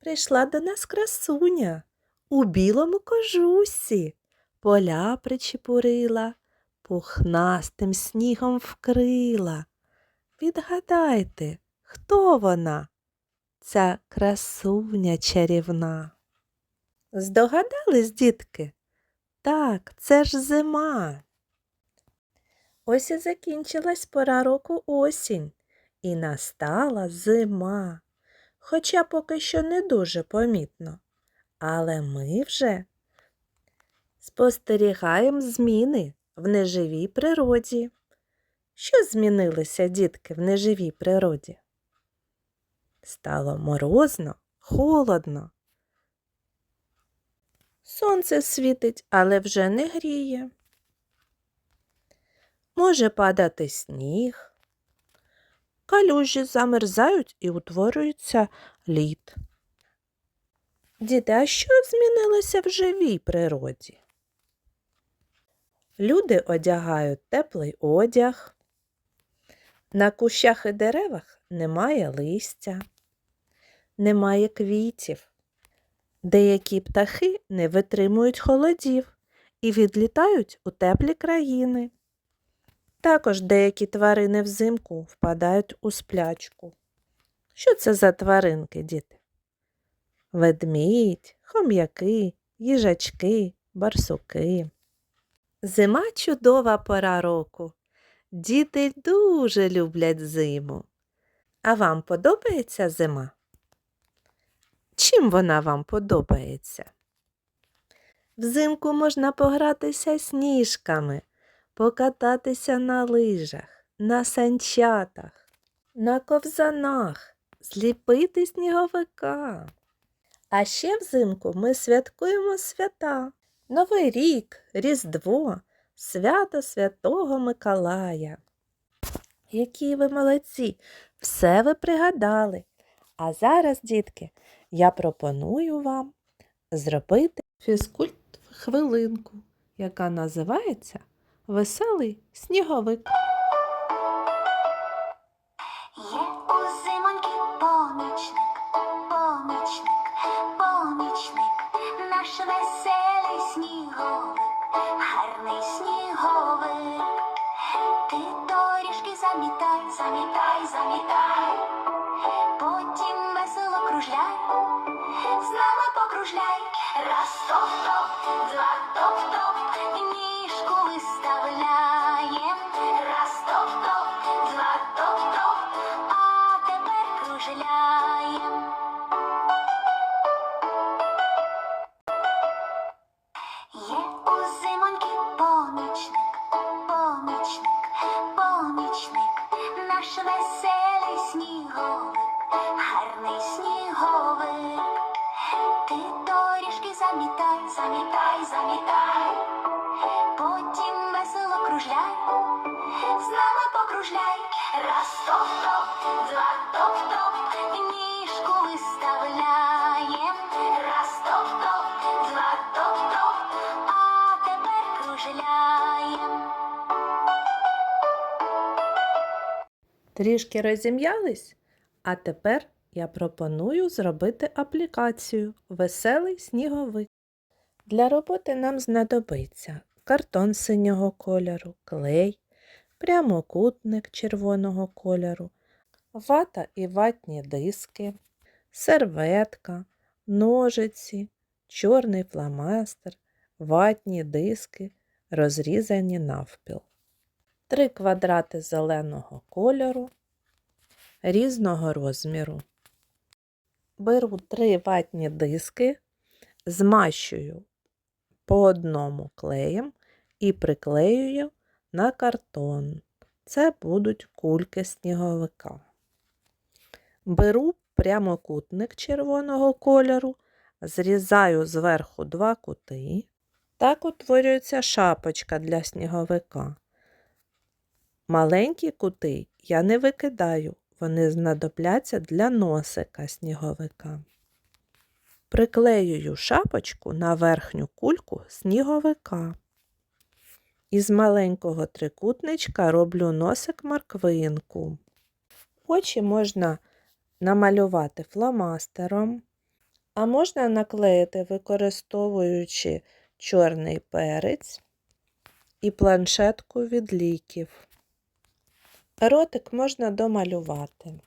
прийшла до нас красуня у білому кожусі, поля причепурила, пухнастим снігом вкрила. Відгадайте, хто вона? Ця красуня чарівна. Здогадались, дітки? Так, це ж зима. Ось і закінчилась пора року осінь, і настала зима. Хоча поки що не дуже помітно. Але ми вже спостерігаємо зміни в неживій природі. Що змінилося, дітки, в неживій природі? Стало морозно, холодно. Сонце світить, але вже не гріє. Може падати сніг. Калюжі замерзають і утворюється лід. Діти, а що змінилося в живій природі? Люди одягають теплий одяг. На кущах і деревах немає листя, немає квітів. Деякі птахи не витримують холодів і відлітають у теплі країни. Також деякі тварини взимку впадають у сплячку. Що це за тваринки, діти? Ведмідь, хом'яки, їжачки, барсуки. Зима чудова пора року. Діти дуже люблять зиму. А вам подобається зима? Чим вона вам подобається? Взимку можна погратися сніжками, покататися на лижах, на санчатах, на ковзанах, зліпити сніговика. А ще взимку ми святкуємо свята, Новий рік, Різдво, свято Святого Миколая. Які ви молодці! Все ви пригадали. А зараз, дітки, я пропоную вам зробити фізкульт хвилинку, яка називається Веселий сніговик. Є у зимоньки помічник, помічник, помічник, наш веселий сніговик, гарний сніговик. Ти доріжки замітай, замітай, замітай, потім весело кружляй, з нами покружляй, раз топ-топ, замітай, потім весело кружляй, з нами покружляй, раз топ-топ, два топ-топ, ніжку виставляєм, раз топ-топ, два топ-топ, а тепер кружляєм. Трішки розім'ялись? А тепер я пропоную зробити аплікацію Веселий сніговик. Для роботи нам знадобиться картон синього кольору, клей, прямокутник червоного кольору, вата і ватні диски, серветка, ножиці, чорний фломастер, ватні диски, розрізані навпіл. Три квадрати зеленого кольору різного розміру. Беру три ватні диски, змащую по одному клеєм і приклеюю на картон. Це будуть кульки сніговика. Беру прямокутник червоного кольору, зрізаю зверху два кути. Так утворюється шапочка для сніговика. Маленькі кути я не викидаю, вони знадобляться для носика сніговика. Приклеюю шапочку на верхню кульку сніговика. Із маленького трикутничка роблю носик морквинку. Очі можна намалювати фломастером А можна наклеїти, використовуючи чорний перець і планшетку від ліків. Ротик можна домалювати.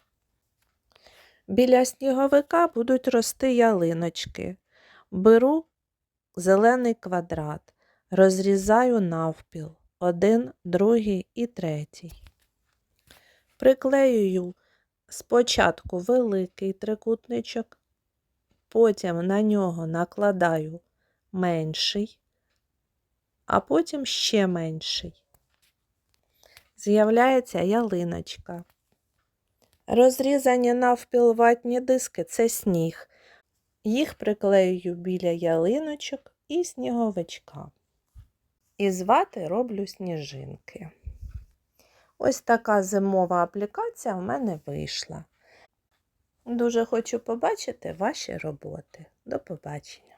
Біля сніговика будуть рости ялиночки. Беру зелений квадрат, розрізаю навпіл один, другий і третій. Приклеюю спочатку великий трикутничок, потім на нього накладаю менший, а потім ще менший. З'являється ялиночка. Розрізані навпіл ватні диски це сніг. Їх приклеюю біля ялиночок і сніговичка. І з вати роблю сніжинки. Ось така зимова аплікація в мене вийшла. Дуже хочу побачити ваші роботи. До побачення!